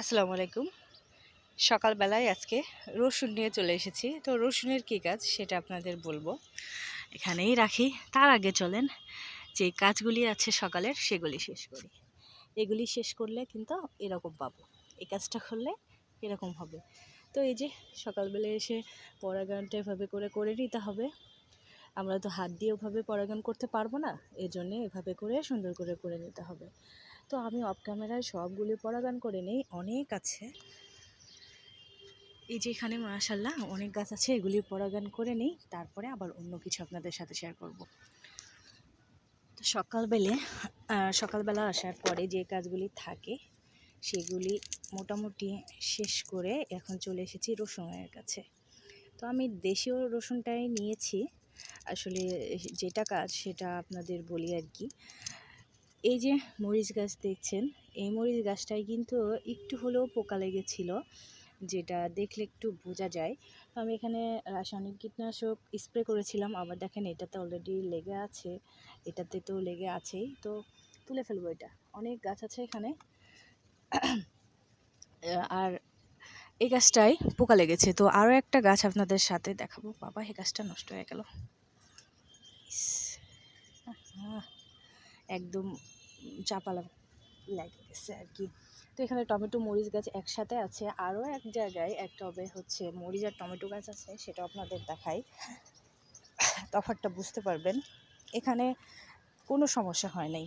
আসসালামু আলাইকুম। সকালবেলায় আজকে রসুন নিয়ে চলে এসেছি। তো রসুনের কী কাজ সেটা আপনাদের বলব। এখানেই রাখি। তার আগে চলেন, যে কাজগুলি আছে সকালের সেগুলি শেষ করি। এগুলি শেষ করলে কিন্তু এরকম পাবো। এই কাজটা করলে এরকম হবে। তো এই যে সকালবেলা এসে পরাগানটা এভাবে করে করে নিতে হবে। আমরা তো হাত দিয়ে ওভাবে পরাগান করতে পারব না। এই জন্যে এভাবে করে সুন্দর করে করে নিতে হবে। তো আমি অফ ক্যামেরায় সবগুলি পরাগান করে নেই, অনেক আছে। এই যে এখানে মাশাল্লাহ অনেক গাছ আছে, এগুলি পরাগান করে নিই, তারপরে আবার অন্য কিছু আপনাদের সাথে শেয়ার করব। তো সকালবেলে সকালবেলা আসার পরে যে কাজগুলি থাকে, সেগুলি মোটামুটি শেষ করে এখন চলে এসেছি রসুনের কাছে। তো আমি দেশীয় রসুনটাই নিয়েছি। আসলে যেটা কাজ সেটা আপনাদের বলি আর কি। এই যে মরিচ গাছ দেখছেন, এই মরিচ গাছটায় কিন্তু একটু হলেও পোকা লেগেছিল, যেটা দেখলে একটু বোঝা যায়। তো আমি এখানে রাসায়নিক কীটনাশক স্প্রে করেছিলাম, আবার দেখেন এটাতে অলরেডি লেগে আছে, এটাতে তো লেগে আছেই। তো তুলে ফেলব এটা। অনেক গাছ আছে এখানে। আর এই গাছটায় পোকা লেগেছে। তো আরও একটা গাছ আপনাদের সাথে দেখাবো। বাবা, এই গাছটা নষ্ট হয়ে গেল। একদম চাপা লাগ- গেছে আর কি। তো এখানে টমেটো, মরিচ গাছ একসাথে আছে। আরও এক জায়গায় এক টবে হচ্ছে মরিচ আর টমেটো গাছ আছে, সেটা আপনাদের দেখাই। তফাৎটা বুঝতে পারবেন। এখানে কোনো সমস্যা হয় নাই।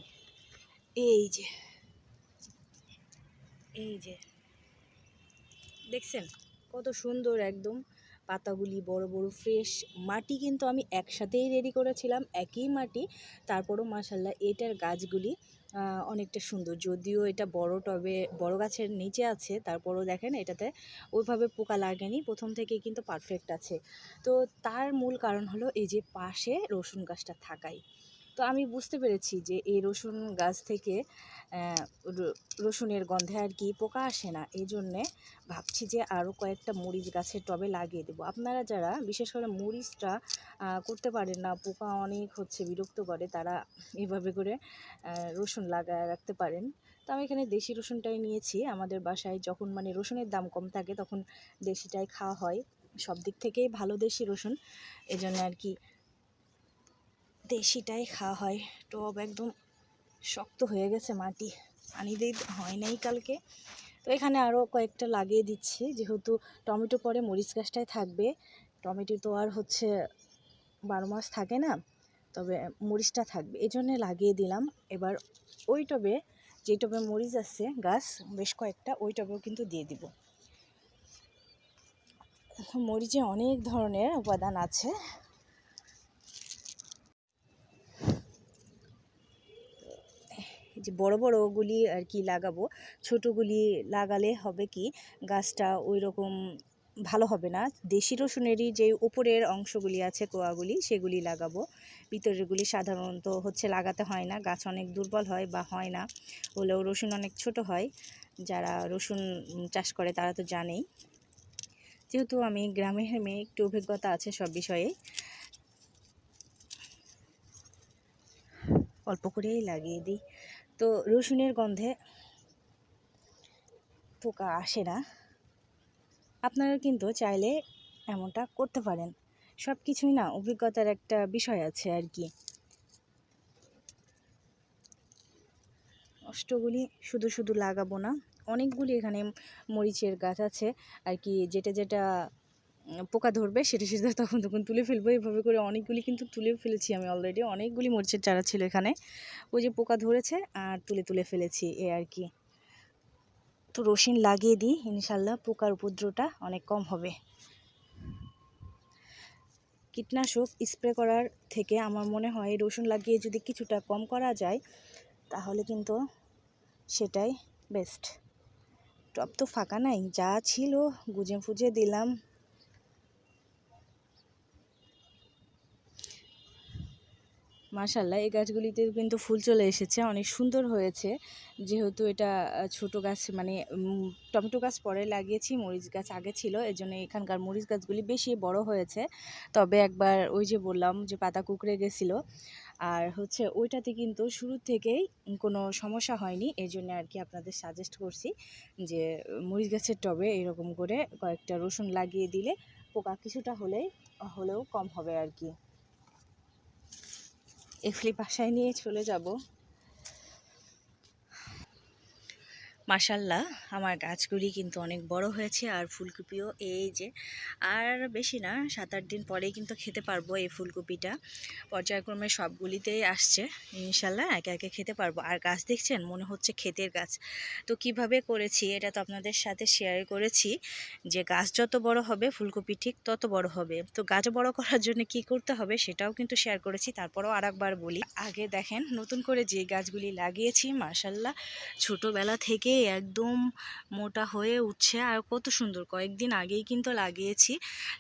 এই যে এই যে, দেখছেন? কত সুন্দর একদম পাতাগুলি বড় বড় ফ্রেশ মাটি কিন্তু আমি একসাথেই রেডি করেছিলাম, একই মাটি। তারপরও মাসাল্লাহ এটার গাছগুলি অনেকটা সুন্দর। যদিও এটা বড় টবে, বড় গাছের নিচে আছে, তারপরও দেখেন এটাতে ওইভাবে পোকা লাগেনি। প্রথম থেকে কিন্তু পারফেক্ট আছে। তো তার মূল কারণ হলো এই যে পাশে রসুন গাছটা থাকাই। তো আমি বুঝতে পেরেছি যে এই রসুন গাছ থেকে রসুনের গন্ধে আর কি পোকা আসে না। এই জন্যে ভাবছি যে আরও কয়েকটা মরিচ গাছের টবে লাগিয়ে দেবো। আপনারা যারা, বিশেষ করে মরিচটা করতে পারেন না, পোকা অনেক হচ্ছে, বিরক্ত করে, তারা এভাবে করে রসুন লাগায় রাখতে পারেন। তো আমি এখানে দেশি রসুনটাই নিয়েছি। আমাদের বাসায় যখন মানে রসুনের দাম কম থাকে, তখন দেশিটাই খাওয়া হয়। সব দিক থেকেই ভালো দেশি রসুন। এজন্য আর কি দেশিটাই খাওয়া হয়। টব একদম শক্ত হয়ে গেছে মাটি। পানি দিয়ে হয় নাই কালকে। তো এখানে আরও কয়েকটা লাগিয়ে দিচ্ছি। যেহেতু টমেটো পরে মরিচ গাছটাই থাকবে। টমেটো তো আর হচ্ছে বারো মাস থাকে না। তবে মরিচটা থাকবে। এই জন্যে লাগিয়ে দিলাম। এবার ওই টবে যে টবে মরিচ আছে, গাছ, বেশ কয়েকটা, ওই টবেও কিন্তু দিয়ে দিব। মরিচে অনেক ধরনের উপাদান আছে। যে বড় বড়গুলি আর কি লাগাবো। ছোটোগুলি লাগালে হবে কি, গাছটা ওই রকম ভালো হবে না। দেশি রসুনেরই যে উপরের অংশগুলি আছে কোয়াগুলি, সেগুলি লাগাবো। ভিতরেরগুলি সাধারণত হচ্ছে লাগাতে হয় না। গাছ অনেক দুর্বল হয় বা হয় না। হলেও রসুন অনেক ছোট হয়। যারা রসুন চাষ করে তারা তো জানেই। যেহেতু আমি গ্রামের মেয়ে একটু অভিজ্ঞতা আছে সব বিষয়ে। অল্প করেই লাগিয়ে দিই। তো রসুনের গন্ধে পোকা আসে না। আপনারা কিন্তু চাইলে এমনটা করতে পারেন। সব কিছুই না অভিজ্ঞতার একটা বিষয় আছে আর কি। অষ্টগুলি শুধু শুধু লাগাবো না, অনেকগুলি এখানে মরিচের গাছ আছে। আর কি যেটা যেটা পোকা ধরবে, সেটা সেটা তখন তখন তুলে ফেলব। এভাবে করে অনেকগুলি কিন্তু তুলে ফেলেছি আমি অলরেডি অনেকগুলি মরিচের চারা ছিল এখানে। ওই যে পোকা ধরেছে আর তুলে তুলে ফেলেছি, এ আর কি। তো রসিন লাগিয়ে দিই ইনশাল্লাহ পোকার উপদ্রবটা অনেক কম হবে। কীটনাশক স্প্রে করার থেকে আমার মনে হয় রসুন লাগিয়ে যদি কিছুটা কম করা যায়, তাহলে কিন্তু সেটাই বেস্ট টব তো ফাঁকা নাই, যা ছিল গুজে ফুজে দিলাম। মাশাল্লাহ এই গাছগুলিতে কিন্তু ফুল চলে এসেছে, অনেক সুন্দর হয়েছে। যেহেতু এটা ছোট গাছ মানে টমেটো গাছ পরে লাগিয়েছি, মরিচ গাছ আগে ছিল এই জন্য এখানকার মরিচ গাছগুলি বেশি বড় হয়েছে। তবে একবার ওই যে বললাম যে পাতা কুকড়ে গেছিল, আর হচ্ছে ওইটাতে কিন্তু শুরু থেকেই কোনো সমস্যা হয়নি এই জন্য আর কি আপনাদের সাজেস্ট করছি যে, মরিচ গাছের টবে এরকম করে কয়েকটা রসুন লাগিয়ে দিলে পোকা কিছুটা হলেই, হলেও কম হবে আর কি। এফলি বাসায় নিয়ে চলে যাব। মাশাল্লাহ, আমার গাছগুলি কিন্তু অনেক বড় হয়েছে আর ফুলকপিও এই যে। আর বেশি না সাত আট দিন পরেই কিন্তু খেতে পারব এই ফুলকপিটা। পর্যায়ক্রমে সবগুলিতেই আসছে, ইনশাল্লাহ একে একে খেতে পারব। আর গাছ দেখছেন? মনে হচ্ছে ক্ষেতের গাছ। তো কীভাবে করেছি এটা তো আপনাদের সাথে শেয়ার করেছি যে গাছ যত বড় হবে, ফুলকপি ঠিক তত বড় হবে। তো গাছ বড় করার জন্য কি করতে হবে সেটাও কিন্তু শেয়ার করেছি, তারপরেও আর বলি। আগে দেখেন, নতুন করে যে গাছগুলি লাগিয়েছি মার্শাল্লাহ ছোটোবেলা থেকে একদম মোটা হয়ে উঠছে আর কত সুন্দর। কয়েকদিন আগেই কিন্তু লাগিয়েছি।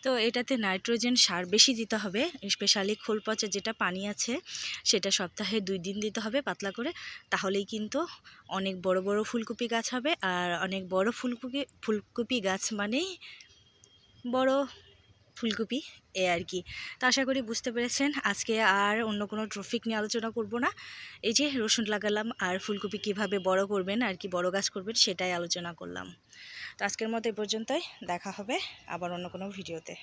তো এটাতে নাইট্রোজেন সার বেশি দিতে হবে, স্পেশালি খোল পচা যেটা পানি আছে, সেটা সপ্তাহে দুই দিন দিতে হবে পাতলা করে। তাহলেই কিন্তু অনেক বড় বড় ফুলকপি গাছ হবে। আর অনেক বড় ফুলকপি ফুলকপি গাছ মানেই বড় ফুলকপি, এ আর কি। তা আশা করি বুঝতে পেরেছেন, আজকে আর অন্য কোনো ট্রফিক নিয়ে আলোচনা করব না। এই যে রসুন লাগালাম আর ফুলকপি কীভাবে বড় করবেন আর কি বড় গাছ করবেন সেটাই আলোচনা করলাম। তো আজকের মতো এ পর্যন্তই, দেখা হবে আবার অন্য কোনো ভিডিওতে